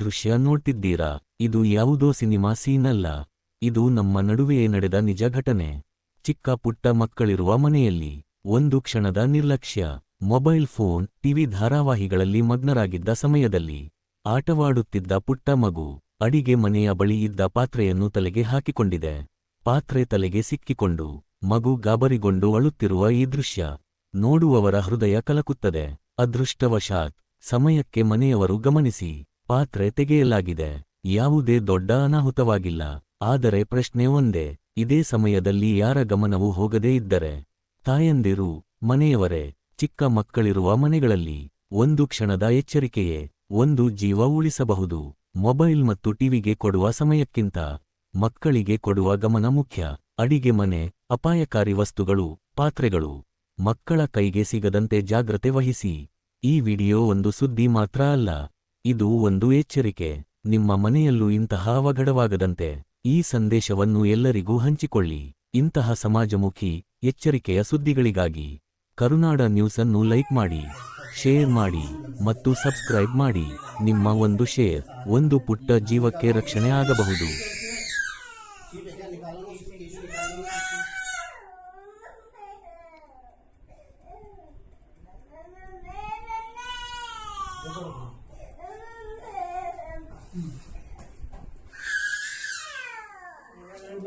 ದೃಶ್ಯ ನೋಡ್ತಿದ್ದೀರಾ? ಇದು ಯಾವುದೋ ಸಿನಿಮಾ ಸೀನ್ ಅಲ್ಲ ಇದು ನಮ್ಮ ನಡುವೆಯೇ ನಡೆದ ನಿಜ ಘಟನೆ. ಚಿಕ್ಕ ಪುಟ್ಟ ಮಕ್ಕಳಿರುವ ಮನೆಯಲ್ಲಿ. ಒಂದು ಕ್ಷಣದ ನಿರ್ಲಕ್ಷ್ಯ. ಮೊಬೈಲ್ ಫೋನ್, ಟಿವಿ ಧಾರಾವಾಹಿಗಳಲ್ಲಿ ಮಗ್ನರಾಗಿದ್ದ ಸಮಯದಲ್ಲಿ. ಆಟವಾಡುತ್ತಿದ್ದ ಪುಟ್ಟ ಮಗು. ಅಡಿಗೆ ಮನೆಯ ಬಳಿ ಇದ್ದ ಪಾತ್ರೆಯನ್ನು ತಲೆಗೆ ಹಾಕಿಕೊಂಡಿದೆ. ಪಾತ್ರೆ ತಲೆಗೆ ಸಿಕ್ಕಿಕೊಂಡು. ಮಗು ಗಾಬರಿಗೊಂಡು ಅಳುತ್ತಿರುವ ಈ ದೃಶ್ಯ. ನೋಡುವವರ ಹೃದಯ ಕಲಕುತ್ತದೆ. ಅದೃಷ್ಟವಶಾತ್. ಸಮಯಕ್ಕೆ ಮನೆಯವರು ಗಮನಿಸಿ. ಪಾತ್ರೆ ತೆಗೆಯಲಾಗಿದೆ. ಯಾವುದೇ ದೊಡ್ಡ ಅನಾಹುತವಾಗಿಲ್ಲ. ಆದರೆ ಪ್ರಶ್ನೆ ಒಂದೇ, ಇದೇ ಸಮಯದಲ್ಲಿ ಯಾರ ಗಮನವು ಹೋಗದೇ ಇದ್ದರೆ? ತಾಯಂದಿರು, ಮನೆಯವರೇ, ಚಿಕ್ಕ ಮಕ್ಕಳಿರುವ ಮನೆಗಳಲ್ಲಿ, ಒಂದು ಕ್ಷಣದ ಎಚ್ಚರಿಕೆಯೇ, ಒಂದು ಜೀವ ಉಳಿಸಬಹುದು. ಮೊಬೈಲ್ ಮತ್ತು ಟಿವಿಗೆ ಕೊಡುವ ಸಮಯಕ್ಕಿಂತ, ಮಕ್ಕಳಿಗೆ ಕೊಡುವ ಗಮನ ಮುಖ್ಯ. ಅಡಿಗೆ ಮನೆ, ಅಪಾಯಕಾರಿ ವಸ್ತುಗಳು, ಪಾತ್ರೆಗಳು. ಮಕ್ಕಳ ಕೈಗೆ ಸಿಗದಂತೆ ಜಾಗ್ರತೆ ವಹಿಸಿ. ಈ ವಿಡಿಯೋ ಒಂದು ಸುದ್ದಿ ಮಾತ್ರ ಅಲ್ಲ. ಇದು ಒಂದು ಎಚ್ಚರಿಕೆ. ನಿಮ್ಮ ಮನೆಯಲ್ಲೂ ಇಂತಹ ಅವಘಡವಾಗದಂತೆ ಈ ಸಂದೇಶವನ್ನು ಎಲ್ಲರಿಗೂ ಹಂಚಿಕೊಳ್ಳಿ. ಇಂತಹ ಸಮಾಜಮುಖಿ, ಎಚ್ಚರಿಕೆಯ ಸುದ್ದಿಗಳಿಗಾಗಿ ಕರುನಾಡ ನ್ಯೂಸ್ ಅನ್ನು ಲೈಕ್ ಮಾಡಿ, ಶೇರ್ ಮಾಡಿ ಮತ್ತು ಸಬ್ಸ್ಕ್ರೈಬ್ ಮಾಡಿ. ನಿಮ್ಮ ಒಂದು ಶೇರ್, ಒಂದು ಪುಟ್ಟ ಜೀವಕ್ಕೆ ರಕ್ಷಣೆ ಆಗಬಹುದು.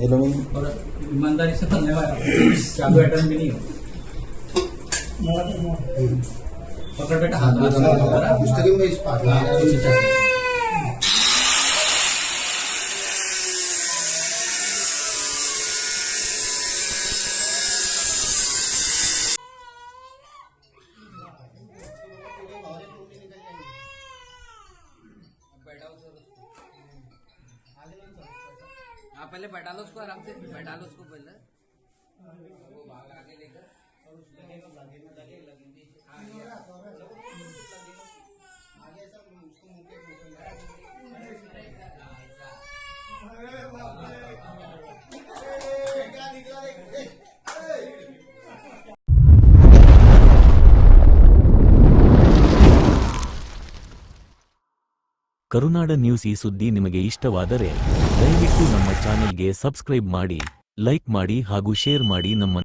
ये लो और ईमानदारी से करने वाला चालू अटेंड भी नहीं हो पकड़। बेटा हाथ में पुस्तक में इस पास पहले बैठा लो उसको आराम से बैठा लो उसको पहले वो भाग आगे लेकर ಕರುನಾಡ ನ್ಯೂಸ್ ಈ ಸುದ್ದಿ ನಿಮಗೆ ಇಷ್ಟವಾದರೆ ದಯವಿಟ್ಟು ನಮ್ಮ ಚಾನೆಲ್ಗೆ ಸಬ್ಸ್ಕ್ರೈಬ್ ಮಾಡಿ ಲೈಕ್ ಮಾಡಿ ಹಾಗೂ ಶೇರ್ ಮಾಡಿ ನಮ್ಮ